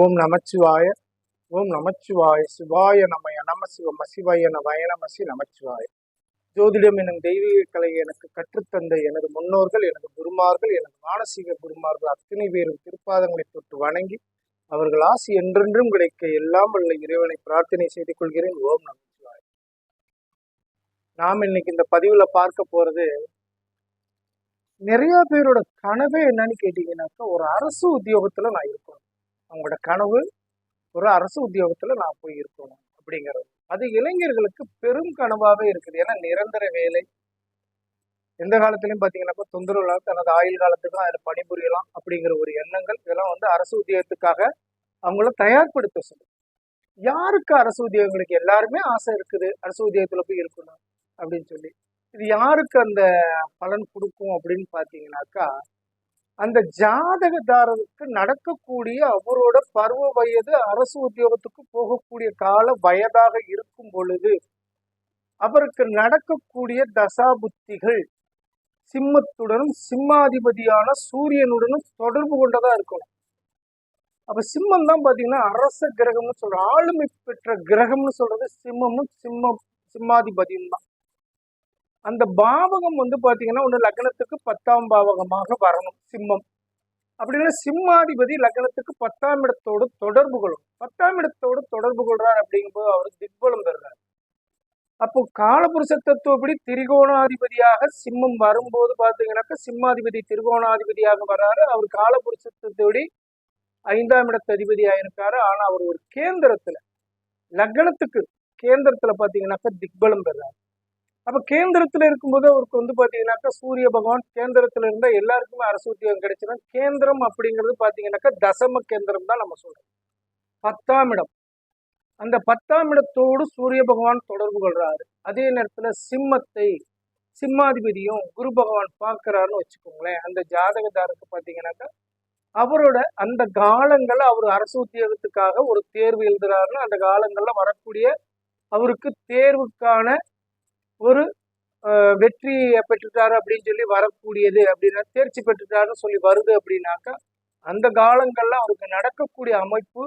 ஓம் நமச்சிவாய ஓம் நமச்சிவாய சிவாய நமய நம சிவம சிவய நமய நமசி நமச்சிவாய. ஜோதிடம் எனும் தெய்வீக கலையை எனக்கு கற்றுத்தந்த எனது முன்னோர்கள் எனது குருமார்கள் எனது மானசீக குருமார்கள் அத்தனை பேரும் திருப்பாதங்களை தொட்டு வணங்கி அவர்கள் ஆசி என்றென்றும் கிடைக்க எல்லாம் உள்ள இறைவனை பிரார்த்தனை செய்து கொள்கிறேன். ஓம் நமச்சிவாய. நாம் இன்னைக்கு இந்த பதிவுல பார்க்க போறது நிறைய பேரோட கனவே என்னன்னு கேட்டீங்கன்னாக்கா ஒரு அரசு உத்தியோகத்துல நான் இருக்கணும். அவங்களோட கனவு ஒரு அரசு உத்தியோகத்துல நான் போய் இருக்கணும் அப்படிங்கிறது. அது இளைஞர்களுக்கு பெரும் கனவாவே இருக்குது. ஏன்னா நிரந்தர வேலை. எந்த காலத்திலயும் பார்த்தீங்கன்னா தொந்தரவு இல்லாம தனது ஆயுள் காலத்துக்கும் அதில் பணிபுரியலாம் அப்படிங்கிற ஒரு எண்ணங்கள் இதெல்லாம் வந்து அரசு உத்தியோகத்துக்காக அவங்கள தயார்படுத்த சொல்லும் யாருக்கு அரசு உத்தியோகங்களுக்கு எல்லாருமே ஆசை இருக்குது. அரசு உத்தியோகத்தில் போய் இருக்கணும் அப்படின்னு சொல்லி. இது யாருக்கு அந்த பலன் கொடுக்கும் அப்படின்னு பார்த்தீங்கன்னாக்கா அந்த ஜாதகதாரருக்கு நடக்கக்கூடிய அவரோட பருவ வயது அரசு உத்தியோகத்துக்கு போகக்கூடிய கால வயதாக இருக்கும் பொழுது அவருக்கு நடக்கக்கூடிய தசாபுத்திகள் சிம்மத்துடனும் சிம்மாதிபதியான சூரியனுடனும் தொடர்பு கொண்டதா இருக்கணும் அப்ப சிம்மம் தான் பாத்தீங்கன்னா அரச கிரகம்னு சொல்ற ஆளுமை பெற்ற கிரகம்னு சொல்றது சிம்மமும் சிம்மம் சிம்மாதிபதியும் தான். அந்த பாவகம் வந்து பார்த்தீங்கன்னா ஒன்று லக்னத்துக்கு பத்தாம் பாவகமாக வரணும் சிம்மம். அப்படின்னா சிம்மாதிபதி லக்னத்துக்கு பத்தாம் இடத்தோடு தொடர்பு கொள்ளும். பத்தாம் இடத்தோடு தொடர்பு கொள்றார் அப்படிங்கும்போது அவர் திக்பலம் பெறுறார். அப்போ காலபுருஷ தத்துவப்படி திரிகோணாதிபதியாக சிம்மம் வரும்போது பாத்தீங்கன்னாக்கா சிம்மாதிபதி திரிகோணாதிபதியாக வர்றாரு அவர் காலபுருஷத்தோடி ஐந்தாம் இடத்து அதிபதியாக இருக்காரு ஆனால் அவர் ஒரு கேந்திரத்துல லக்னத்துக்கு கேந்திரத்துல பாத்தீங்கன்னாக்கா திக்பலம் பெறாரு அப்ப கேந்திரத்துல இருக்கும்போது அவருக்கு வந்து பாத்தீங்கன்னாக்கா சூரிய பகவான் கேந்திரத்துல இருந்தா எல்லாருக்குமே அரசு உத்தியோகம் கிடைச்சிடும் கேந்திரம் அப்படிங்கிறது பாத்தீங்கன்னாக்கா தசம கேந்திரம் தான் நம்ம சொல்றோம். பத்தாம் இடம். அந்த பத்தாம் இடத்தோடு சூரிய பகவான் தொடர்பு கொள்றாரு. அதே நேரத்துல சிம்மத்தை சிம்மாதிபதியும் குரு பகவான் பார்க்கறாருன்னு வச்சுக்கோங்களேன். அந்த ஜாதகதாருக்கு பாத்தீங்கன்னாக்கா அவரோட அந்த காலங்கள்ல அவர் அரசு உத்தியோகத்துக்காக ஒரு தேர்வு எழுதுறாருன்னு அந்த காலங்கள்ல வரக்கூடிய அவருக்கு தேர்வுக்கான ஒரு வெற்றியை பெற்றுட்டாரு அப்படின்னு சொல்லி வரக்கூடியது அப்படின்னா தேர்ச்சி பெற்றுட்டாருன்னு சொல்லி வருது அப்படின்னாக்கா அந்த காலங்கள்ல அவருக்கு நடக்கக்கூடிய அமைப்பு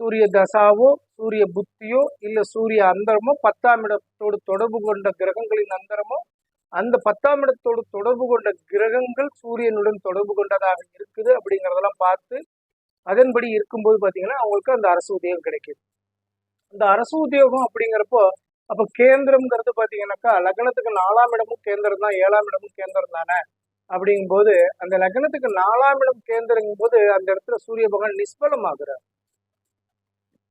சூரிய தசாவோ சூரிய புத்தியோ இல்ல சூரிய அந்தரமோ பத்தாம் இடத்தோடு தொடர்பு கொண்ட கிரகங்களின் அந்தரமோ அந்த பத்தாம் இடத்தோடு தொடர்பு கொண்ட கிரகங்கள் சூரியனுடன் தொடர்பு கொண்டதாக இருக்குது அப்படிங்கிறதெல்லாம் பார்த்து அதன்படி இருக்கும்போது பார்த்தீங்கன்னா அவங்களுக்கு அந்த அரசு உத்தியோகம் கிடைக்கிது. அந்த அரசு உத்தியோகம் அப்படிங்கிறப்போ அப்ப கேந்திரம்ங்கிறது பாத்தீங்கன்னாக்கா லக்னத்துக்கு நாலாம் இடமும் கேந்திரம் தான் ஏழாம் இடமும் கேந்திரம் தானே? அப்படிங்கும்போது அந்த லக்னத்துக்கு நாலாம் இடம் கேந்திரங்கும் போது அந்த இடத்துல சூரிய பகவான் நிஷ்பலம் ஆகுறார்.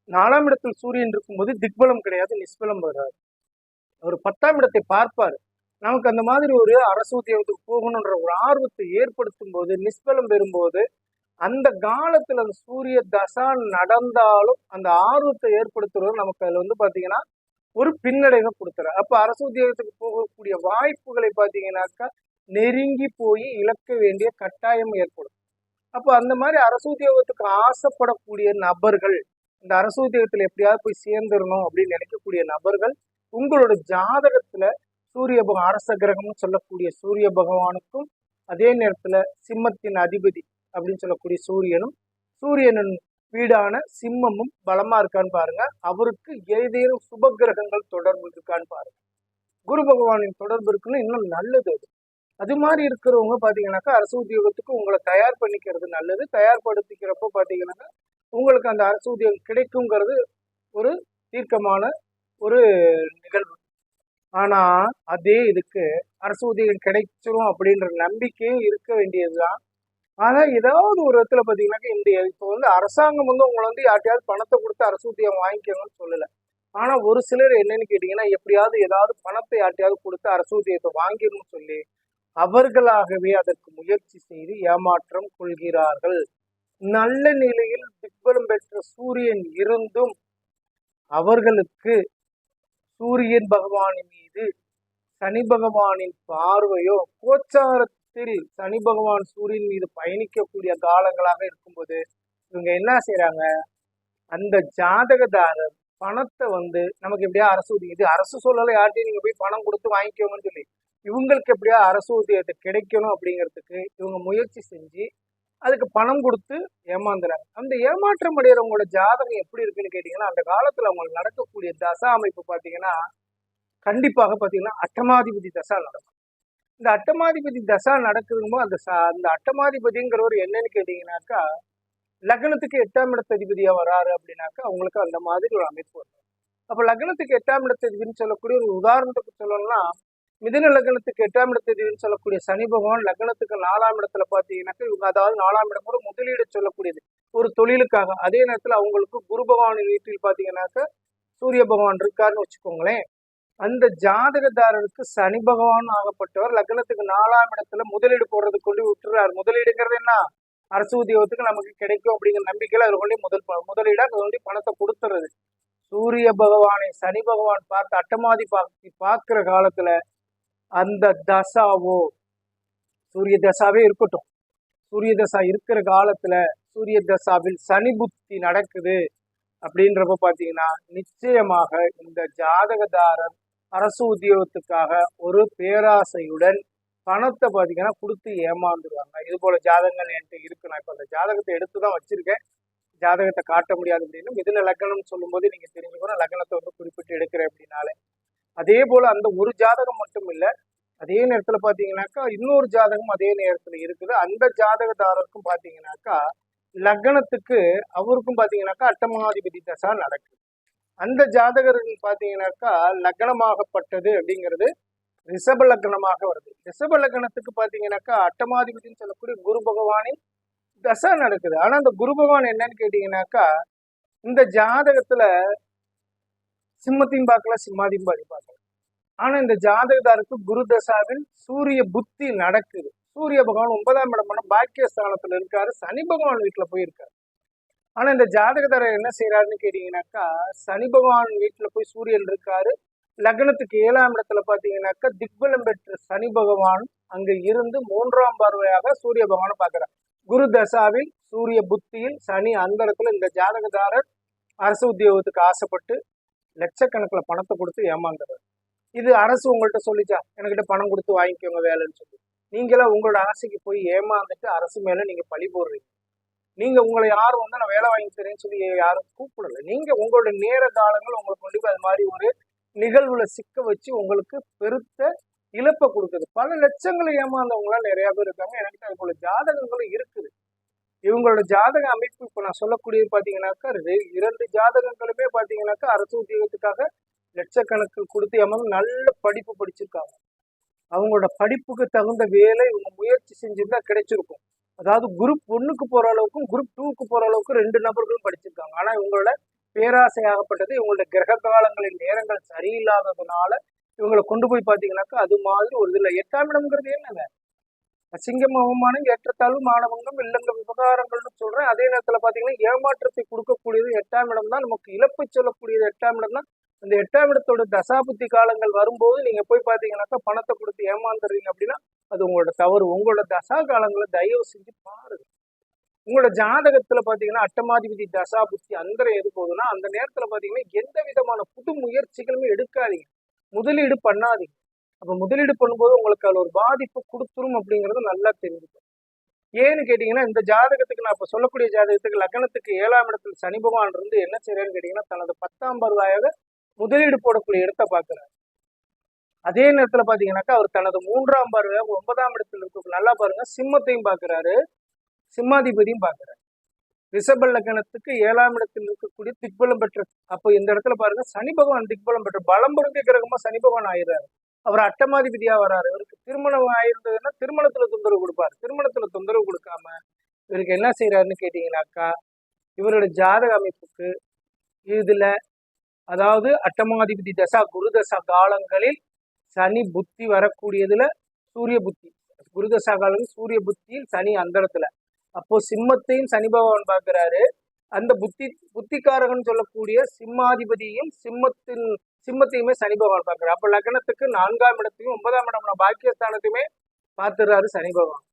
நாலாம் இடத்தில் சூரியன் இருக்கும்போது திக்பலம் கிடையாது நிஷ்பலம் வர்றார் அவர் பத்தாம் இடத்தை பார்ப்பார். நமக்கு அந்த மாதிரி ஒரு அரசு உத்தியோகத்துக்கு போகணுன்ற ஒரு ஆர்வத்தை ஏற்படுத்தும் போது நிஷ்பலம் பெறும்போது அந்த காலத்துல அந்த சூரிய தசா நடந்தாலும் அந்த ஆர்வத்தை ஏற்படுத்துறது நமக்கு அதுல வந்து பாத்தீங்கன்னா ஒரு பின்னடைவை கொடுத்துரு அப்ப அரசு உத்தியோகத்துக்கு போகக்கூடிய வாய்ப்புகளை பாத்தீங்கன்னாக்கா நெருங்கி போய் இழக்க வேண்டிய கட்டாயம் ஏற்படும். அப்போ அந்த மாதிரி அரசு உத்தியோகத்துக்கு ஆசைப்படக்கூடிய நபர்கள் இந்த அரசு உத்தியோகத்தில் எப்படியாவது போய் சேர்ந்துடணும் அப்படின்னு நினைக்கக்கூடிய நபர்கள் உங்களோட ஜாதகத்துல சூரிய பகவான் அரச கிரகம்னு சொல்லக்கூடிய சூரிய பகவானுக்கும் அதே நேரத்துல சிம்மத்தின் அதிபதி அப்படின்னு சொல்லக்கூடிய சூரியனும் சூரியனின் வீடான சிம்மமும் பலமா இருக்கான்னு பாருங்க. அவருக்கு ஏதேனும் சுப கிரகங்கள் தொடர்பு இருக்கான்னு பாருங்க. குரு பகவானின் தொடர்பு இருக்குன்னு இன்னும் நல்லது அது. அது மாதிரி இருக்கிறவங்க பார்த்தீங்கன்னாக்கா அரசு உத்தியோகத்துக்கு உங்களை தயார் பண்ணிக்கிறது நல்லது. தயார்படுத்திக்கிறப்போ பார்த்தீங்கன்னாக்கா உங்களுக்கு அந்த அரசு உத்தியோகம் கிடைக்குங்கிறது ஒரு தீர்க்கமான ஒரு நிகழ்வு. ஆனால் அதே இதுக்கு அரசு உத்தியோகம் கிடைச்சிரும் அப்படின்ற நம்பிக்கையும் இருக்க வேண்டியதுதான். ஆனா ஏதாவது ஒரு இடத்துல பாத்தீங்கன்னாக்கா இந்த இப்போ வந்து அரசாங்கம் வந்து உங்களை வந்து யார்ட்டையாவது பணத்தை கொடுத்து அரசு உத்தியோகம் வாங்கிக்கணும்னு சொல்லல. ஆனா ஒரு சிலர் என்னன்னு கேட்டீங்கன்னா எப்படியாவது ஏதாவது பணத்தை யார்ட்டையாவது கொடுத்து அரசு ஊதியத்தை வாங்கிடணும்னு சொல்லி அவர்களாகவே அதற்கு முயற்சி செய்து ஏமாற்றம் கொள்கிறார்கள். நல்ல நிலையில் திக்பலம் பெற்ற சூரியன் இருந்தும் அவர்களுக்கு சூரியன் பகவானின் மீது சனி பகவானின் பார்வையோ கோச்சார கோச்சாரத்தில் சனி பகவான் சூரியன் மீது பயணிக்கக்கூடிய காலங்களாக இருக்கும்போது இவங்க என்ன செய்யறாங்க அந்த ஜாதகதாரர் பணத்தை வந்து நமக்கு எப்படியா அரசு உதவி? இது அரசு சொல்லலை யார்ட்டையும் நீங்க போய் பணம் கொடுத்து வாங்கிக்கோங்கன்னு சொல்லி. இவங்களுக்கு எப்படியா அரசு உதவியத்தை கிடைக்கணும் அப்படிங்கிறதுக்கு இவங்க முயற்சி செஞ்சு அதுக்கு பணம் கொடுத்து ஏமாந்துறாங்க. அந்த ஏமாற்றம் அடைகிறவங்களோட ஜாதகம் எப்படி இருக்குன்னு கேட்டீங்கன்னா அந்த காலத்துல அவங்களுக்கு நடக்கக்கூடிய தசா அமைப்பு பாத்தீங்கன்னா கண்டிப்பாக பாத்தீங்கன்னா அட்டமாதிபதி தசா நடக்கும். இந்த அட்டமாதிபதி தசா நடக்குதுமோ அந்த சா அந்த அட்டமாதிபதிங்கிறவர் என்னன்னு கேட்டீங்கன்னாக்கா லக்னத்துக்கு எட்டாம் இடத்ததிபதியா வராரு அப்படின்னாக்கா அவங்களுக்கு அந்த மாதிரி ஒரு அமைப்பு வரும். அப்ப லக்னத்துக்கு எட்டாம் இடத்ததிபதினு சொல்லக்கூடிய ஒரு உதாரணத்துக்கு சொல்லணும்னா மிதுன லக்னத்துக்கு எட்டாம் இடத்ததிபதினு சொல்லக்கூடிய சனி பகவான் லக்னத்துக்கு நாலாம் இடத்துல பாத்தீங்கன்னாக்கா இவங்க அதாவது நாலாம் இடம் கூட முதலீடு சொல்லக்கூடியது. ஒரு தொழிலுக்காக. அதே நேரத்துல அவங்களுக்கு குரு பகவான் வீட்டில் பாத்தீங்கன்னாக்கா சூரிய பகவான் இருக்காருன்னு வச்சுக்கோங்களேன். அந்த ஜாதகதாரருக்கு சனி பகவான் ஆகப்பட்டவர் லக்னத்துக்கு நாலாம் இடத்துல முதலீடு போடுறது கொண்டு விட்டுறாரு. முதலீடுங்கிறது என்ன? அரசு உத்தியோகத்துக்கு நமக்கு கிடைக்கும் அப்படிங்கிற நம்பிக்கையில அதில் கொண்டு முதல் முதலீடாக அதை கொண்டு பணத்தை கொடுத்துறது சூரிய பகவானை சனி பகவான் பார்த்து அட்டமாதி பார்த்து பார்க்குற காலத்துல அந்த தசாவோ சூரிய தசாவே இருக்கட்டும். சூரிய தசா இருக்கிற காலத்துல சூரிய தசாவில் சனி புத்தி நடக்குது அப்படின்றப்ப பாத்தீங்கன்னா நிச்சயமாக இந்த ஜாதகதாரர் அரசு உத்தியோகத்துக்காக ஒரு பேராசையுடன் பணத்தை பார்த்தீங்கன்னா கொடுத்து ஏமாந்துருவாங்க. இது போல ஜாதகங்கள் என்கிட்ட இருக்கு. நான் இப்போ அந்த ஜாதகத்தை எடுத்து தான் வச்சிருக்கேன். ஜாதகத்தை காட்ட முடியாது அப்படின்னு இதுல லக்னம் சொல்லும்போது நீங்க தெரிஞ்சுக்கணும் லக்னத்தை வந்து குறிப்பிட்டு எடுக்கிறேன் அப்படின்னாலே. அதே போல அந்த ஒரு ஜாதகம் மட்டும் இல்லை அதே நேரத்தில் பார்த்தீங்கன்னாக்கா இன்னொரு ஜாதகம் அதே நேரத்தில் இருக்குது. அந்த ஜாதகதாரருக்கும் பார்த்தீங்கன்னாக்கா லக்னத்துக்கு அவருக்கும் பார்த்தீங்கன்னாக்கா அட்டமாதிபதி தசா நடக்குது. அந்த ஜாதகர்கள் பார்த்தீங்கன்னாக்கா லக்னமாகப்பட்டது அப்படிங்கிறது ரிஷப லக்னமாக வருது. ரிஷப லக்னத்துக்கு பார்த்தீங்கன்னாக்கா அட்டமாதிபதினு சொல்லக்கூடிய குரு பகவானின் தசா நடக்குது. ஆனால் அந்த குரு பகவான் என்னன்னு கேட்டீங்கன்னாக்கா இந்த ஜாதகத்தில் சிம்மத்தையும் பார்க்கல சிம்மாதியும் பாதி பார்க்கலாம் ஆனால் இந்த ஜாதகதாருக்கு குரு தசாவில் சூரிய புத்தி நடக்குது. சூரிய பகவான் ஒன்பதாம் இடமான பாக்கியஸ்தானத்தில் இருக்காரு. சனி பகவான் வீட்டில் போயிருக்காரு. ஆனா இந்த ஜாதகதாரர் என்ன செய்யறாருன்னு கேட்டீங்கன்னாக்கா சனி பகவான் வீட்டுல போய் சூரியன் இருக்காரு. லக்னத்துக்கு ஏழாம் இடத்துல பாத்தீங்கன்னாக்கா திக்பலம் பெற்ற சனி பகவான் அங்க இருந்து மூன்றாம் பார்வையாக சூரிய பகவானை பார்க்கிறார். குரு தசாவில் சூரிய புத்தியில் சனி அந்த இடத்துல இந்த ஜாதகதாரர் அரசு உத்தியோகத்துக்கு ஆசைப்பட்டு லட்சக்கணக்கில் பணத்தை கொடுத்து ஏமாந்துறாரு இது அரசு உங்கள்கிட்ட சொல்லிச்சா? என்கிட்ட பணம் கொடுத்து வாங்கிக்கோங்க வேலைன்னு சொல்லி. நீங்களா உங்களோட ஆசைக்கு போய் ஏமாந்துட்டு அரசு மேல நீங்க பழி போடுறீங்க. நீங்க உங்களை யாரும் வந்து நான் வேலை வாங்கி தரேன்னு சொல்லி யாரும் கூப்பிடல. நீங்க உங்களோட நேர காலங்கள் உங்களுக்கு கொண்டு போய் அது மாதிரி ஒரு நிகழ்வுல சிக்க வச்சு உங்களுக்கு பெருத்த இழப்பை கொடுக்குது. பல லட்சங்களை ஏமாந்தவங்களாம் நிறைய பேர் இருக்காங்க. எனக்கு அது போல ஜாதகங்களும் இருக்குது. இவங்களோட ஜாதக அமைப்பு இப்ப நான் சொல்லக்கூடியது பாத்தீங்கன்னாக்கா ரெ- இரண்டு ஜாதகங்களுமே பாத்தீங்கன்னாக்கா அரசு உத்தியோகத்துக்காக லட்சக்கணக்கு கொடுத்து ஏமாந்து நல்ல படிப்பு படிச்சிருக்காங்க. அவங்களோட படிப்புக்கு தகுந்த வேலை இவங்க முயற்சி செஞ்சிருந்தா கிடைச்சிருக்கும். அதாவது குரூப் ஒன்னுக்கு போற அளவுக்கும் குரூப் டூக்கு போற அளவுக்கு ரெண்டு நபர்களும் படிச்சிருக்காங்க. ஆனா இவங்களோட பேராசையாகப்பட்டது இவங்களோட கிரக காலங்களின் நேரங்கள் சரியில்லாததுனால இவங்களை கொண்டு போய் பார்த்தீங்கன்னாக்கா அது மாதிரி ஒரு இதில் எட்டாம் இடம்ங்கிறது என்னங்க? அசிங்கம் அவமானம் ஏற்றத்தாழ்வு மாணவங்களும் இல்லங்க விவகாரங்கள்னு சொல்றேன். அதே நேரத்தில் பார்த்தீங்கன்னா ஏமாற்றத்தை கொடுக்கக்கூடியது எட்டாம் இடம் தான். நமக்கு இழப்பு சொல்லக்கூடியது எட்டாம் இடம் தான். அந்த எட்டாம் இடத்தோட தசாபுத்தி காலங்கள் வரும்போது நீங்கள் போய் பார்த்தீங்கன்னாக்கா பணத்தை கொடுத்து ஏமாந்துடுறீங்க அப்படின்னா அது உங்களோட தவறு. உங்களோட தசா காலங்களை தயவு செஞ்சு பாருங்க. உங்களோட ஜாதகத்துல பாத்தீங்கன்னா அட்டமாதிபதி தசா புத்தி அந்தரம் எது போகுதுன்னா அந்த நேரத்துல பாத்தீங்கன்னா எந்த விதமான புது முயற்சிகளுமே எடுக்காதீங்க. முதலீடு பண்ணாதீங்க. அப்ப முதலீடு பண்ணும்போது உங்களுக்கு அதில் ஒரு பாதிப்பு கொடுத்துரும் அப்படிங்கிறது நல்லா தெரிஞ்சுக்கும் ஏன்னு கேட்டீங்கன்னா இந்த ஜாதகத்துக்கு நான் இப்ப சொல்லக்கூடிய ஜாதகத்துக்கு லக்னத்துக்கு ஏழாம் இடத்துல சனி பகவான் இருந்து என்ன செய்யறேன்னு கேட்டீங்கன்னா தனது பத்தாம் பருவாயாக முதலீடு போடக்கூடிய இடத்தை பார்க்கிறார் அதே நேரத்துல பாத்தீங்கன்னாக்கா அவர் தனது மூன்றாம் பார்வை ஒன்பதாம் இடத்துல இருக்க நல்லா பாருங்க சிம்மத்தையும் பார்க்குறாரு சிம்மாதிபதியும் பார்க்கிறாரு ரிஷப லக்னத்துக்கு ஏழாம் இடத்தில் இருக்கக்கூடிய திக்பலம் பெற்ற அப்போ இந்த இடத்துல பாருங்க சனி பகவான் திக்பலம் பெற்ற பலம் பொருந்திய கிரகமா சனி பகவான் ஆயிடுறாரு. அவர் அட்டமாதிபதியா வராரு. இவருக்கு திருமணம் ஆயிருந்ததுன்னா திருமணத்துல தொந்தரவு கொடுப்பாரு. திருமணத்துல தொந்தரவு கொடுக்காம இவருக்கு என்ன செய்யறாருன்னு கேட்டீங்கன்னாக்கா இவரோட ஜாதக அமைப்புக்கு இதுல அதாவது அட்டமாதிபதி தசா குரு தசா காலங்களில் சனி புத்தி வரக்கூடியதுல சூரிய புத்தி. குருதசாகாலம் சூரிய புத்தியில் சனி அந்த இடத்துல அப்போ சிம்மத்தையும் சனி பகவான் பார்க்கிறாரு. அந்த புத்தி புத்திக்காரகன் சொல்லக்கூடிய சிம்மாதிபதியும் சிம்மத்தின் சிம்மத்தையுமே சனி பகவான் பார்க்கிறார். அப்போ லக்னத்துக்கு நான்காம் இடத்தையும் ஒன்பதாம் இடம் பாக்கியஸ்தானத்தையுமே பார்த்துடுறாரு சனி பகவான்.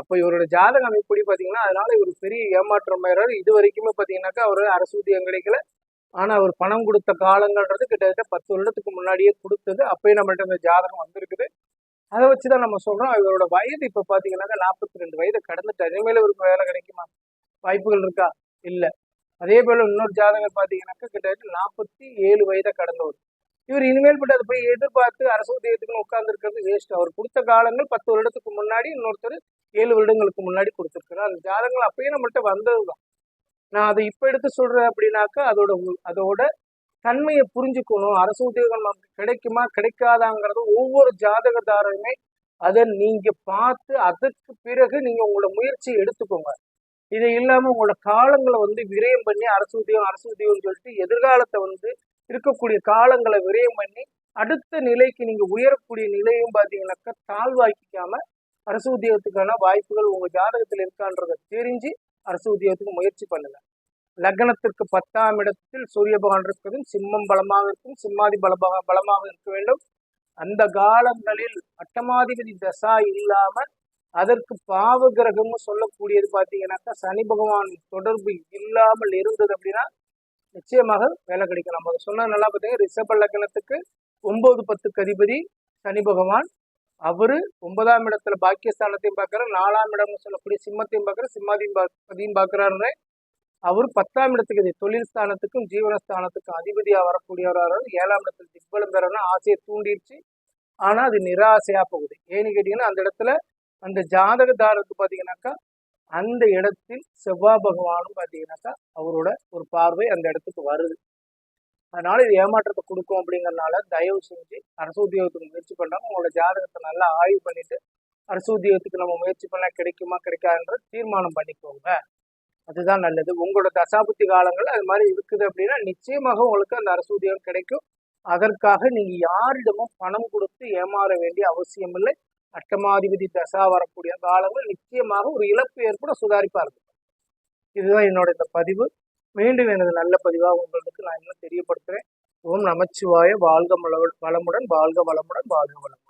அப்போ இவரோட ஜாதகம் எப்படி பார்த்தீங்கன்னா அதனால இவர் பெரிய ஏமாற்றம் ஆயிடுறாரு. இது வரைக்குமே பார்த்தீங்கன்னாக்கா அவர் அரசு ஊதியம் கிடைக்கல. ஆனால் அவர் பணம் கொடுத்த காலங்கள்ன்றது கிட்டத்தட்ட பத்து வருடத்துக்கு முன்னாடியே கொடுத்தது. அப்பயே நம்மள்ட்ட இந்த ஜாதகம் வந்திருக்குது. அதை வச்சு தான் நம்ம சொல்கிறோம் இவரோட வயது இப்போ பார்த்தீங்கன்னாக்கா நாற்பத்தி ரெண்டு வயதை கடந்துட்டு இனிமேல் இவருக்கு வேலை கிடைக்குமா? வாய்ப்புகள் இருக்கா? இல்லை. அதே போல் இன்னொரு ஜாதகர் பார்த்தீங்கன்னாக்கா கிட்டத்தட்ட நாற்பத்தி ஏழு வயதை கடந்தவர். இவர் இனிமேல் பட்டு அதை போய் எதிர்பார்த்து அரசு உதயத்துக்குன்னு உட்காந்துருக்கிறது வேஸ்ட். அவர் கொடுத்த காலங்கள் பத்து வருடத்துக்கு முன்னாடி இன்னொருத்தர் ஏழு வருடங்களுக்கு முன்னாடி கொடுத்துருக்காரு அந்த ஜாதகங்கள் அப்பயே நம்மள்ட்ட வந்ததுதான். நான் அதை இப்போ எடுத்து சொல்கிறேன் அப்படின்னாக்கா அதோட அதோட தன்மையை புரிஞ்சுக்கணும். அரசு உத்தியோகம் நமக்கு கிடைக்குமா கிடைக்காதாங்கிறது ஒவ்வொரு ஜாதகதாரருமே அதை நீங்கள் பார்த்து அதற்கு பிறகு நீங்கள் உங்களோட முயற்சியை எடுத்துக்கோங்க. இது இல்லாமல் உங்களோட காலங்களை வந்து விரயம் பண்ணி அரசு உத்தியோகம் அரசு உத்தியோகம்னு சொல்லிட்டு எதிர்காலத்தை வந்து இருக்கக்கூடிய காலங்களை விரயம் பண்ணி அடுத்த நிலைக்கு நீங்கள் உயரக்கூடிய நிலையும் பார்த்தீங்கன்னாக்கா தாழ்வாக்கிக்காம அரசு உத்தியோகத்துக்கான வாய்ப்புகள் உங்கள் ஜாதகத்தில் இருக்கான்றதை தெரிஞ்சு அரசு உத்தியோகத்துக்கு முயற்சி பண்ணுங்க லக்னத்திற்கு பத்தாம் இடத்தில் சூரிய பகவான் இருக்கிறதும் சிம்மம் பலமாக இருக்கும் சிம்மாதி பலமாக பலமாக இருக்க வேண்டும். அந்த காலங்களில் அட்டமாதிபதி தசா இல்லாம அதற்கு பாவ கிரகம்னு சொல்லக்கூடியது பார்த்தீங்கன்னாக்கா சனி பகவான் தொடர்பு இல்லாமல் இருந்தது அப்படின்னா நிச்சயமாக வேலை கிடைக்கும் நம்ம அதை சொன்னது நல்லா பார்த்தீங்கன்னா ரிஷப லக்னத்துக்கு ஒன்பது பத்துக்கு அதிபதி சனி பகவான் அவரு ஒன்பதாம் இடத்துல பாக்கியஸ்தானத்தையும் பார்க்கறாரு நாலாம் இடம்னு சொல்லக்கூடிய சிம்மத்தையும் பார்க்கறாரு சிம்மாதியும் பதியும் பார்க்குறாரு அவர் பத்தாம் இடத்துக்கு இது தொழில் ஸ்தானத்துக்கும் ஜீவனஸ்தானத்துக்கும் அதிபதியா வரக்கூடியவராக ஏழாம் இடத்துல திக்பலம் பெறணும் ஆசையை தூண்டிடுச்சு. ஆனா அது நிராசையா போகுது. ஏன்னு கேட்டீங்கன்னா அந்த இடத்துல அந்த ஜாதகதாரருக்கு பாத்தீங்கன்னாக்கா அந்த இடத்தில் செவ்வாய் பகவானும் பாத்தீங்கன்னாக்கா அவரோட ஒரு பார்வை அந்த இடத்துக்கு வருது. அதனால இது ஏமாற்றத்தை கொடுக்கும் அப்படிங்கறனால தயவு செஞ்சு அரசு உத்தியோகத்துக்கு முயற்சி பண்ணுறாங்க உங்களோட ஜாதகத்தை நல்லா ஆய்வு பண்ணிட்டு அரசு உத்தியோகத்துக்கு நம்ம முயற்சி பண்ணால் கிடைக்குமா கிடைக்காதுன்ற தீர்மானம் பண்ணிக்கோங்க. அதுதான் நல்லது. உங்களோட தசாபுத்தி காலங்கள் அது மாதிரி இருக்குது அப்படின்னா நிச்சயமாக உங்களுக்கு அந்த அரசு உத்தியோகம் கிடைக்கும். அதற்காக நீங்க யாரிடமும் பணம் கொடுத்து ஏமாற வேண்டிய அவசியம் இல்லை. அட்டமாதிபதி தசா வரக்கூடிய காலங்கள் நிச்சயமாக ஒரு இழப்பு ஏற்பட சுதாரிப்பா இருக்கும். இதுதான் என்னோட இந்த பதிவு. மீண்டும் எனது நல்ல பதிவாக உங்களுக்கு நான் இன்னும் தெரியப்படுத்துகிறேன் ஓம் நமச்சிவாய. வாழ்க வள- வளமுடன் வாழ்க வளமுடன் வாழ்க வளமுடன்.